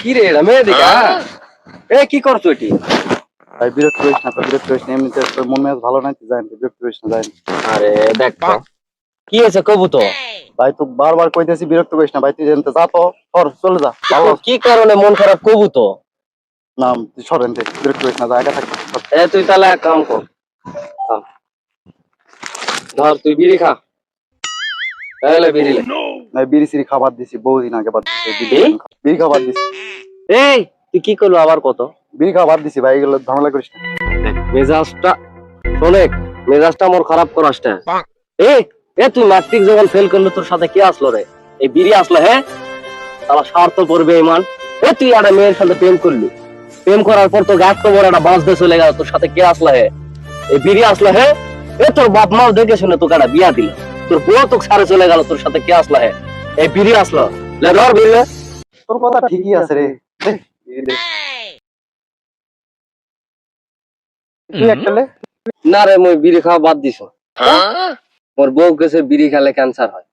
কি রে এটা দেখা এ কি করছ এটি? ভাই বিরক্ত করিস না বিরক্ত করিস না। এমনিতে তোর মন মেজাজ ভালো নাই তুই জানি বিরক্ত করিস না জানি আরে দেখ কি হয়েছে কবু তো? ভাই তো বারবার কইতেছি বিরক্ত করিস না ভাই তুই জানতে যা তো সর চলে যা। ভালো। কি কারণে মন খারাপ কবু তো? না তুই সরেন দে বিরক্ত করিস না জায়গা থাক এ তুই তাহলে এক কাম কর। ধর তুই বিড়ি খা। তাহলে বিড়ি। ভাই বিড়ি সিড়ি খাবার দিছি বহুদিন আগে বাদ বিড়ি খাবার দিছি। এই তুই কি করল আবার কত? বিড়ি খাবার দিছি ভাই এগুলো ঝামেলা করিস না। মেজাজটা শোনেক মেজাজটা মোর খারাপ করাস না। এ এ তুই ম্যাট্রিক যখন ফেল করল তোর সাথে কে আসলো রে? এই বিড়ি আসলো হ্যাঁ? তারা স্বার্থ পড়বে ইমান। এ তুই একটা মেয়ের সাথে প্রেম করলি। প্রেম করার পর তো গাছ তো বড় একটা বাঁচ দিয়ে চলে গেল তোর সাথে কে আসলো হে এই বিড়ি আসলো হে এ তোর বাপ মাও দেখে শুনে তোকে একটা বিয়া দিল। তোর বউ তো সারে চলে গেল তোর সাথে কে আসলা হে? এই বিড়ি আসলো। লে ধর বিড়ি। তোর কথা ঠিকই আছে রে। না রে মই বিড়ি খাওয়া বাদ দিছো। মোর বউ গেছে বিড়ি খেলে ক্যান্সার হয়।